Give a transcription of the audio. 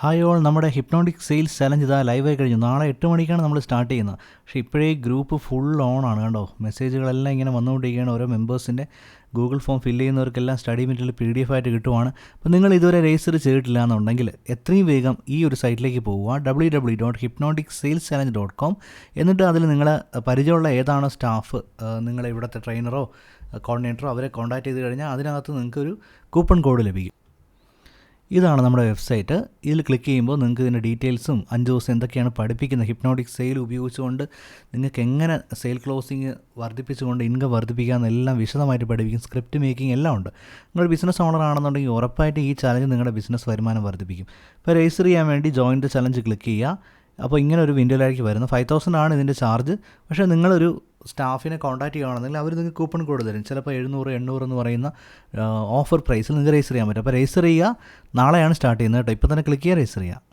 Hi all നമ്മുടെ hypnotic sales challenge ഇതാ ലൈവായി കഴിഞ്ഞു. നാളെ എട്ട് മണിക്കാണ് നമ്മൾ സ്റ്റാർട്ട് ചെയ്യുന്നത്. പക്ഷേ ഇപ്പോഴേ ഗ്രൂപ്പ് ഫുൾ ഓൺ ആണ് കണ്ടോ? മെസ്സേജുകളെല്ലാം ഇങ്ങനെ വന്നുകൊണ്ടിരിക്കുകയാണ് ഓരോ മെമ്പേഴ്സിന്റെ. Google form fill ചെയ്യുന്നവർക്കെല്ലാം study material P D F ആയിട്ട് കിട്ടുവാണ്. അപ്പോൾ നിങ്ങൾ ഇതുവരെ രജിസ്റ്റർ ചെയ്തിട്ടില്ല എന്നുണ്ടെങ്കിൽ എത്രയും വേഗം ഈ ഒരു സൈറ്റിലേക്ക് പോവുക. W W dot hypnotic sales challenge dot com. എന്നിട്ട് അതിൽ നിങ്ങൾ പരിചയമുള്ള ഏതാണോ സ്റ്റാഫ് നിങ്ങളെ ഇവിടുത്തെ ട്രെയിനറോ കോർഡിനേറ്ററോ അവരെ കോൺടാക്ട് ചെയ്ത് കഴിഞ്ഞാൽ അതിനകത്ത് നിങ്ങൾക്കൊരു കൂപ്പൺ കോഡ് ലഭിക്കും. ഇതാണ് നമ്മുടെ വെബ്സൈറ്റ്. ഇതിൽ ക്ലിക്ക് ചെയ്യുമ്പോൾ നിങ്ങൾക്ക് ഇതിന്റെ ഡീറ്റെയിൽസും അഞ്ച് ദിവസം എന്തൊക്കെയാണ് പഠിപ്പിക്കുന്നത് ഹിപ്നോട്ടിക് സെയിൽ ഉപയോഗിച്ചുകൊണ്ട് നിങ്ങൾക്ക് എങ്ങനെ സെയിൽ ക്ലോസിങ് വർദ്ധിപ്പിച്ചുകൊണ്ട് ഇൻകം വർദ്ധിപ്പിക്കാമെന്നെല്ലാം വിശദമായിട്ട് പഠിപ്പിക്കും സ്ക്രിപ്റ്റ് മേക്കിംഗ് എല്ലാം ഉണ്ട്. നിങ്ങൾ ബിസിനസ് ഓണർ ആണെന്നുണ്ടെങ്കിൽ ഉറപ്പായിട്ട് ഈ ചലഞ്ച് നിങ്ങളുടെ ബിസിനസ് വരുമാനം വർദ്ധിപ്പിക്കും. ഇപ്പോൾ രജിസ്റ്റർ ചെയ്യാൻ വേണ്ടി ജോയിൻ ദ ചലഞ്ച് ക്ലിക്ക് ചെയ്യുക. അപ്പോൾ ഇങ്ങനെ ഒരു വിൻഡോയിലേക്ക് വരുന്നത് ഫൈവ് തൗസൻഡ് ആണ് ഇതിന്റെ ചാർജ് പക്ഷേ നിങ്ങളൊരു സ്റ്റാഫിനെ കോൺടാക്ട് ചെയ്യുകയാണെന്നുണ്ടെങ്കിൽ അവർ നിങ്ങൾക്ക് കൂപ്പൺ കോഡ് തരും. ചിലപ്പോൾ എഴുന്നൂറ് എണ്ണൂറ് എന്ന് പറയുന്ന ഓഫർ പ്രൈസിൽ നിങ്ങൾക്ക് രജിസ്റ്റർ ചെയ്യാൻ പറ്റും. അപ്പോൾ രജിസ്റ്റർ ചെയ്യുക. നാളെയാണ് സ്റ്റാർട്ട് ചെയ്യുന്നത് കേട്ടോ. ഇപ്പോൾ തന്നെ ക്ലിക്ക് ചെയ്യുക രജിസ്റ്റർ ചെയ്യുക.